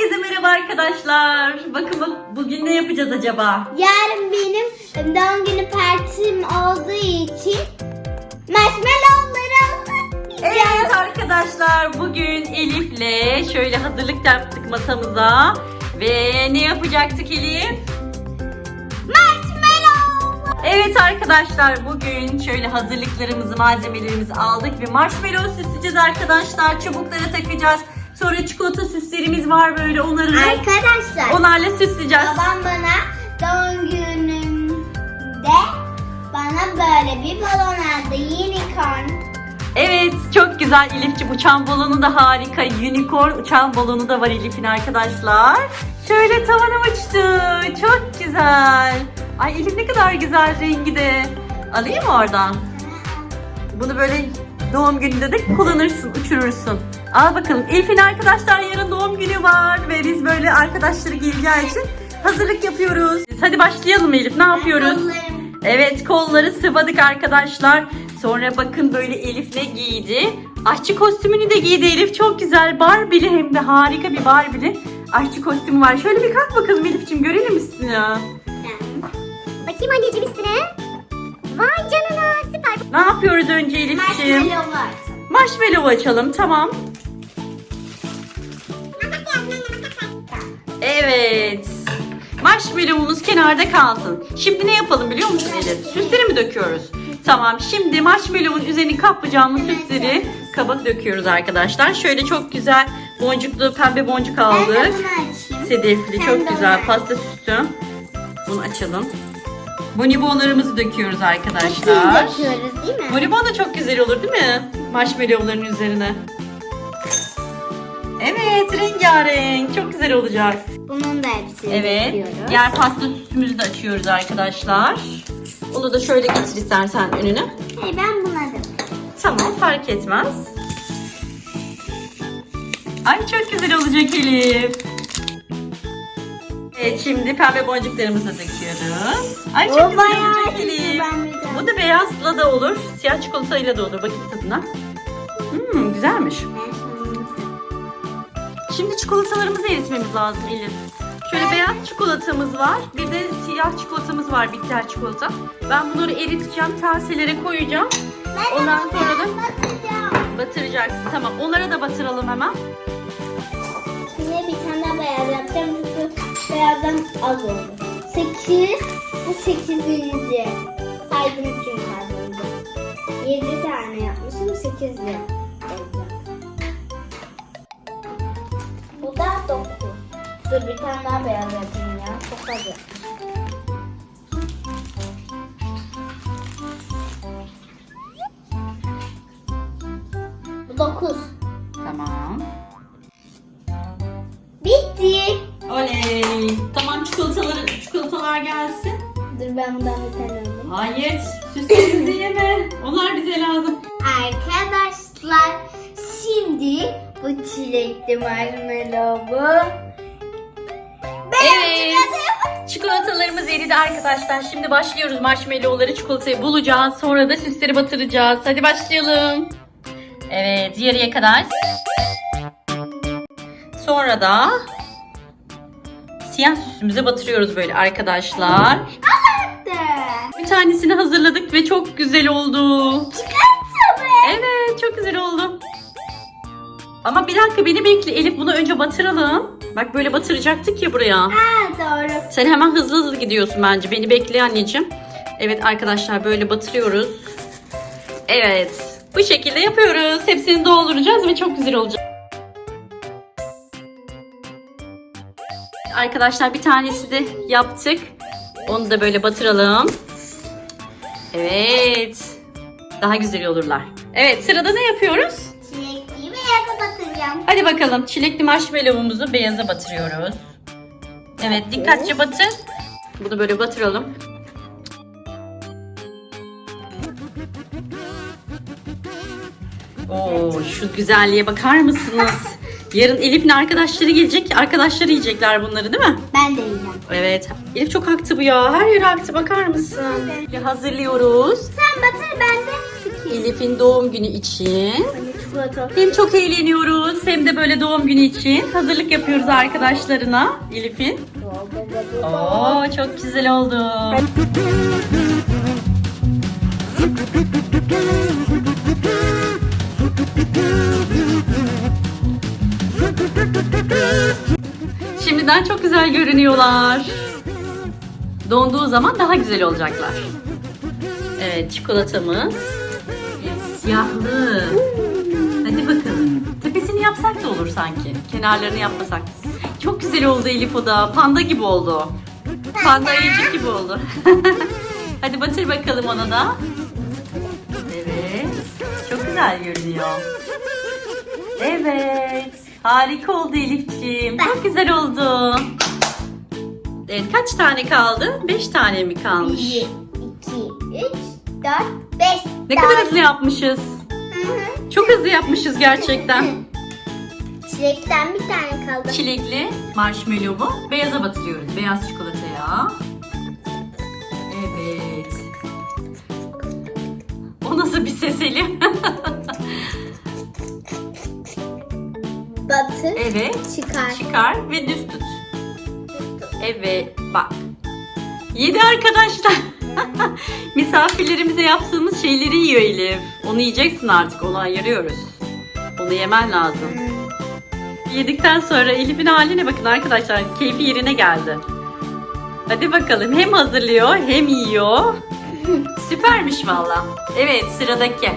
Herkese merhaba arkadaşlar. Bakın bak bugün ne yapacağız acaba? Yarın benim doğum günü partim olduğu için marshmallowları Evet arkadaşlar bugün Elif'le şöyle hazırlık yaptık masamıza. Ve ne yapacaktık Elif? Marshmallow. Evet arkadaşlar bugün şöyle hazırlıklarımızı malzemelerimizi aldık ve marshmallow süsleyeceğiz arkadaşlar. Çubuklara takacağız. Sonra çikolata süslerimiz var böyle onları da Arkadaşlar onlarla süsleyeceğiz. babam bana doğum günümde bana böyle bir balon aldı. Unicorn. Evet çok güzel Elif'ciğim uçan balonu da harika. Unicorn uçan balonu da var Elif'in arkadaşlar. Şöyle tavana uçtu. Çok güzel. Ay Elif ne kadar güzel rengi de. Alayım mı oradan? Bunu böyle doğum gününde de kullanırsın, uçurursun. Al bakalım. Elif'in arkadaşlar yarın doğum günü var ve biz böyle arkadaşları geleceği için hazırlık yapıyoruz. Hadi başlayalım Elif. Ne yapıyoruz? Evet kolları sıvadık arkadaşlar. Sonra bakın böyle Elif ne giydi? Aşçı kostümünü de giydi Elif. Çok güzel. Barbie'li hem de harika bir Barbie'li aşçı kostümü var. Şöyle bir kalk bakalım Elif'ciğim görelim üstünü. Bakayım anneciğim üstüne. Vay canına. Ne yapıyoruz önce Elif'ciğim? Marshmallow açalım tamam. Evet. Marshmallow'umuz kenarda kalsın. Şimdi ne yapalım biliyor musun Elif? Süsleri mi döküyoruz? Tamam şimdi marshmallow'un üzerini kaplayacağımız süsleri kaba döküyoruz arkadaşlar. Şöyle çok güzel boncuklu pembe boncuk aldık. Sedefli çok güzel pasta süsü. Bunu açalım. Bonibonlarımızı döküyoruz Hepsini arkadaşlar. döküyoruz değil mi? Bonibon da çok güzel olur değil mi? Marshmallow'ların üzerine. Evet rengarenk çok güzel olacak. Bunun da hepsini Evet döküyoruz. diğer pasta süsümüzü de açıyoruz arkadaşlar. Onu da şöyle getir istersen önüne. Hey, ben buna da. Tamam fark etmez. Ay çok güzel olacak Elif. Şimdi pembe boncuklarımızı da döküyoruz. Ay çok O güzel ben daha- Bu da beyazla da olur. Siyah çikolatayla da olur. Bakayım tadına. Hmm, güzelmiş. Ben Şimdi çikolatalarımızı eritmemiz lazım Elif. Şöyle beyaz çikolatamız var. Bir de siyah çikolatamız var. Bitter çikolata. Ben bunları eriteceğim. Kaselere koyacağım. Ondan sonra da batacağım. batıracaksın. Tamam. Onlara da batıralım hemen. Şimdi bir tane daha beyaz yapacağım beyazdan az oldu. 8, bu 8. Saydım az oldu. 7 tane yapmışım 8 olacak. Bu da 9. Dur bir tane daha beyaz yapayım ya. Çok yapmışım. Bu 9. Tamam. Bitti. Oley. Tamam çikolataları, çikolatalar gelsin. Dur ben bundan bir tane alayım. Hayır. Süslerimizi yeme. Onlar bize lazım. Arkadaşlar şimdi bu çilekli marshmallow'u Evet. Çikolatalarımız eridi arkadaşlar. Şimdi başlıyoruz marshmallowları çikolatayı bulacağız. Sonra da süsleri batıracağız. Hadi başlayalım. Evet yarıya kadar. Sonra da siyah süsümüze batırıyoruz böyle arkadaşlar. Bir tanesini hazırladık ve çok güzel oldu. Evet çok güzel oldu. Ama bir dakika beni bekle Elif bunu önce batıralım. Bak böyle batıracaktık ya buraya. Ha doğru. Sen hemen hızlı hızlı gidiyorsun bence. Beni bekle anneciğim. Evet arkadaşlar böyle batırıyoruz. Evet. Bu şekilde yapıyoruz. Hepsini dolduracağız ve çok güzel olacak. Arkadaşlar bir tanesi de yaptık. Onu da böyle batıralım. Evet. Daha güzel olurlar. Evet sırada ne yapıyoruz? Çilekliyi beyaza batıracağım. Hadi bakalım çilekli marshmallow'umuzu beyaza batırıyoruz. Evet dikkatli batır. Bunu böyle batıralım. Oo şu güzelliğe bakar mısınız? Yarın Elif'in arkadaşları gelecek. Arkadaşları yiyecekler bunları değil mi? Ben de yiyeceğim. Evet. Elif çok aktı bu ya. Her yere aktı bakar mısın? Hazırlıyoruz. Sen batır ben de sıkayım. Elif'in doğum günü için çikolata. Hem çok eğleniyoruz hem de böyle doğum günü için hazırlık yapıyoruz arkadaşlarına Elif'in. Oo çok güzel oldu. Şimdiden çok güzel görünüyorlar. Donduğu zaman daha güzel olacaklar. Evet çikolatamız. Siyahlı. Hadi bakalım. Tepesini yapsak da olur sanki. Kenarlarını yapmasak. Çok güzel oldu Elif o da. Panda gibi oldu. Panda ayıcık gibi oldu. Hadi batır bakalım ona da. Evet. Çok güzel görünüyor. Evet. Harika oldu Elifciğim. Çok güzel oldu. Evet kaç tane kaldı? Beş tane mi kalmış? 1, 2, 3, 4, 5. Ne kadar hızlı yapmışız. Çok hızlı yapmışız gerçekten. Çilekten bir tane kaldı. Çilekli marshmallow'u beyaza batırıyoruz. Beyaz çikolataya. Evet. O nasıl bir ses Elif? Batır. evet. Çıkar. Çıkar ve düz tut. Evet bak. Yedi arkadaşlar. Misafirlerimize yaptığımız şeyleri yiyor Elif. Onu yiyeceksin artık. Onu ayırıyoruz. Onu yemen lazım. Yedikten sonra Elif'in haline bakın arkadaşlar. Keyfi yerine geldi. Hadi bakalım. Hem hazırlıyor hem yiyor. Süpermiş valla. Evet sıradaki.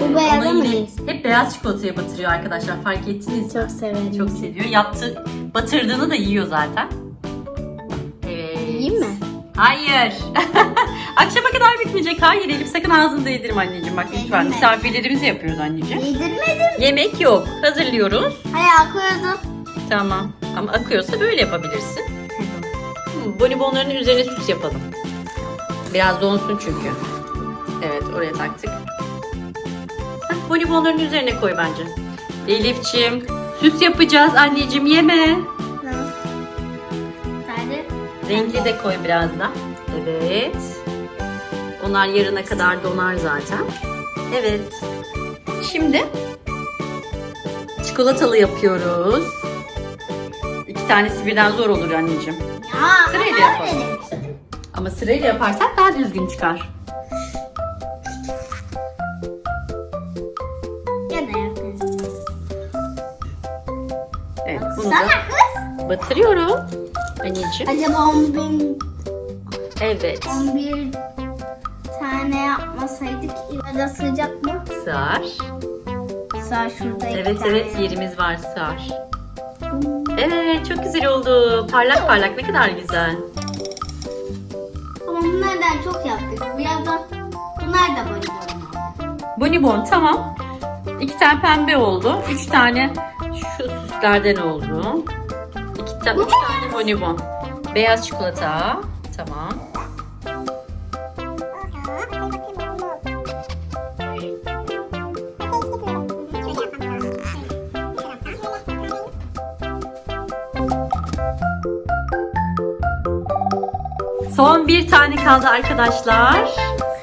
Bu beyaza mı yine değil? Hep beyaz çikolataya batırıyor arkadaşlar. Fark ettiniz mi? Çok severim. Çok seviyor. Yaptı, batırdığını da yiyor zaten. Evet. Yiyeyim mi? Hayır. Akşama kadar bitmeyecek. Hayır Elif sakın ağzını değdirme anneciğim. Bak lütfen Değdirme. misafirlerimize yapıyoruz anneciğim. Yedirmedim. Yemek yok. Hazırlıyoruz. Hayır koydum. Tamam. Ama akıyorsa böyle yapabilirsin. Hmm, bonibonların üzerine süs yapalım. Biraz donsun çünkü. Evet oraya taktık. Bonibonların üzerine koy bence. Elifçim süs yapacağız anneciğim yeme. Hadi. Renkli de koy biraz da. Evet. Onlar yarına kadar donar zaten. Evet. Şimdi çikolatalı yapıyoruz. İki tanesi birden zor olur anneciğim. Ya, Sırayla yapalım. Ama sırayla yaparsak daha düzgün çıkar. Sana da batırıyorum. Anneciğim. Acaba 11, Evet. 11 tane yapmasaydık ya da sıcak mı? Sığar. Sağ şurada iki Evet tane. evet yerimiz var sığar. Evet çok güzel oldu. Parlak parlak ne kadar güzel. Ama bunlardan çok yaptık. Birazdan bunlar da böyle Bonibon tamam. İki tane pembe oldu. Üç tane şu süslerden oldu. İki tane, üç tane bonibon. Beyaz çikolata. Tamam. Son bir tane kaldı arkadaşlar.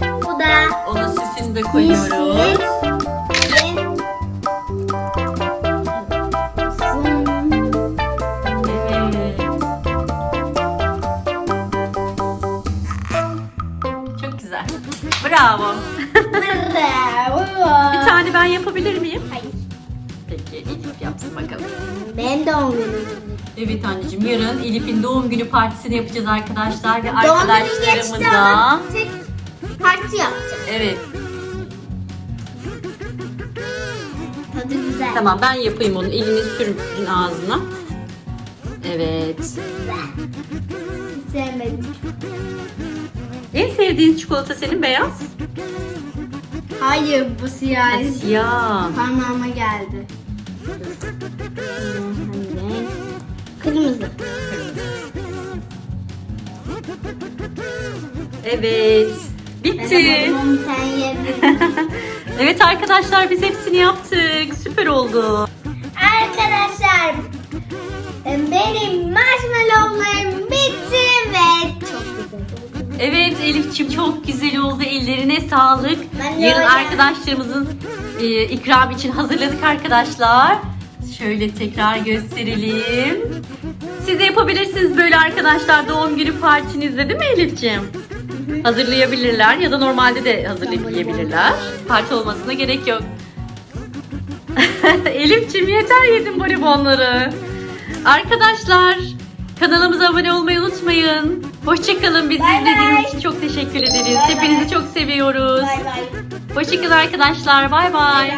Bu da Onun süsünü de koyuyoruz. Güzel. Bravo. Bir tane ben yapabilir miyim? Hayır. Peki Elif yapsın bakalım. Ben doğum günüm. Evet anneciğim yarın Elif'in doğum günü partisini yapacağız arkadaşlar ve Doğum günü geçti arkadaşlarımıza. ama tek parti yapacağız. Evet Tadı güzel. tamam ben yapayım onu elini sürün ağzına. Evet. Sevmedim. En sevdiğin çikolata senin beyaz. Hayır bu siyah. Ha, Siyah. Parmağıma geldi. Kırmızı. Evet. Ben Bitti. ama bir tane yiyebilirim. evet arkadaşlar biz hepsini yaptık. Süper oldu. Arkadaşlar benim marshmallowlarım Evet Elif'ciğim çok güzel oldu. Ellerine sağlık. Ben de Yarın öyle. arkadaşlarımızın e, ikram için hazırladık arkadaşlar. Şöyle tekrar gösterelim. Siz de yapabilirsiniz böyle arkadaşlar doğum günü partinizde değil mi Elif'ciğim? Hazırlayabilirler ya da normalde de hazırlayıp yiyebilirler. Parti olmasına gerek yok. Elif'ciğim yeter yedin bonibonları. Arkadaşlar kanalımıza abone olmayı unutmayın. Hoşçakalın. Bizi Bay izlediğiniz bay. için çok teşekkür ederiz. Bay. Hepinizi çok seviyoruz. Bay bay. Hoşçakalın arkadaşlar. Bay. bay.